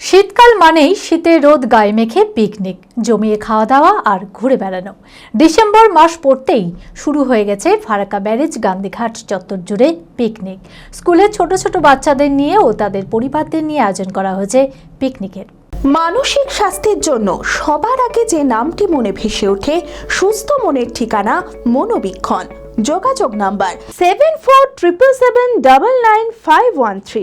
শীতকাল মানেই শীতের রোদ গায়ে মেখে পিকনিক, জমিয়ে খাওয়া দাওয়া আর ঘুরে বেড়ানো। ডিসেম্বর মাস পড়তেই শুরু হয়ে গেছে ফারাক্কা ব্যারেজ গান্ধীঘাট চত্বর জুড়ে পিকনিক। স্কুলের ছোট ছোট বাচ্চাদের নিয়ে ও তাদের পরিবারদের নিয়ে আয়োজন করা হয়েছে পিকনিকের। মানসিক স্বাস্থ্যের জন্য সবার আগে যে নামটি মনে ভেসে ওঠে, সুস্থ মনের ঠিকানা মনোবীক্ষণ। যোগাযোগ number seven four triple seven double nine five one three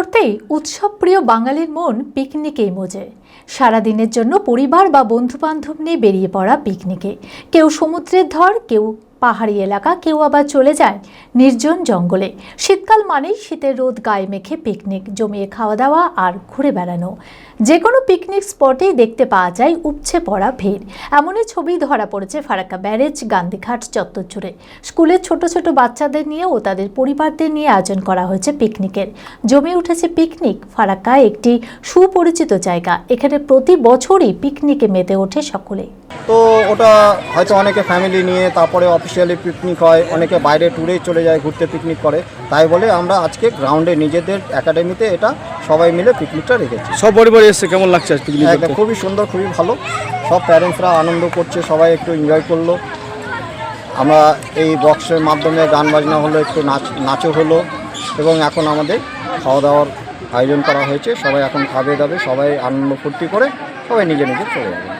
পড়তেই উৎসবপ্রিয় বাঙালির মন পিকনিকেই মজে। সারাদিনের জন্য পরিবার বা বন্ধু বান্ধব নিয়ে বেরিয়ে পড়া পিকনিকে। কেউ সমুদ্রের ধর, কেউ পাহাড়ি এলাকা, কেউ আবার চলে যায় নির্জন জঙ্গলে। শীতকাল মানেই শীতের রোদ গায়ে মেখে পিকনিক জমিয়ে খাওয়া দাওয়া আর ঘুরে বেড়ানো। যে কোনো পিকনিক স্পটেই দেখতে পাওয়া যায় উপছে পড়া ভিড়। এমনই ছবি ধরা পড়েছে ফারাক্কা ব্যারেজ, গান্ধীঘাট চত্বর জুড়ে স্কুলের ছোট ছোট বাচ্চাদের নিয়ে ও তাদের পরিবারদের নিয়ে আয়োজন করা হয়েছে পিকনিকের জমে উঠেছে পিকনিক ফারাক্কা একটি সুপরিচিত জায়গা। এখানে প্রতি বছরই পিকনিকে মেতে ওঠে সকলে। তো ওটা হয়তো অনেকে ফ্যামিলি নিয়ে তারপরে অফিসিয়ালি পিকনিক হয় অনেকে বাইরে ট্যুরে চলে যায় ঘুরতে পিকনিক করে। তাই বলে আমরা আজকে গ্রাউন্ডে নিজেদের একাডেমিতে এটা সবাই মিলে পিকনিকটা রেখেছি। সব পরিবার এসছে কেমন লাগছে আজ পিকনিক খুবই সুন্দর খুবই ভালো। সব প্যারেন্টসরা আনন্দ করছে সবাই একটু এনজয় করল। আমরা এই বক্সের মাধ্যমে গান বাজনা হলো একটু নাচ নাচও হলো এবং এখন আমাদের খাওয়া দাওয়ার আয়োজন করা হয়েছে। সবাই এখন খাবে দাবে সবাই আনন্দ ফুর্তি করে সবাই নিজে নিজে চলে যাবে।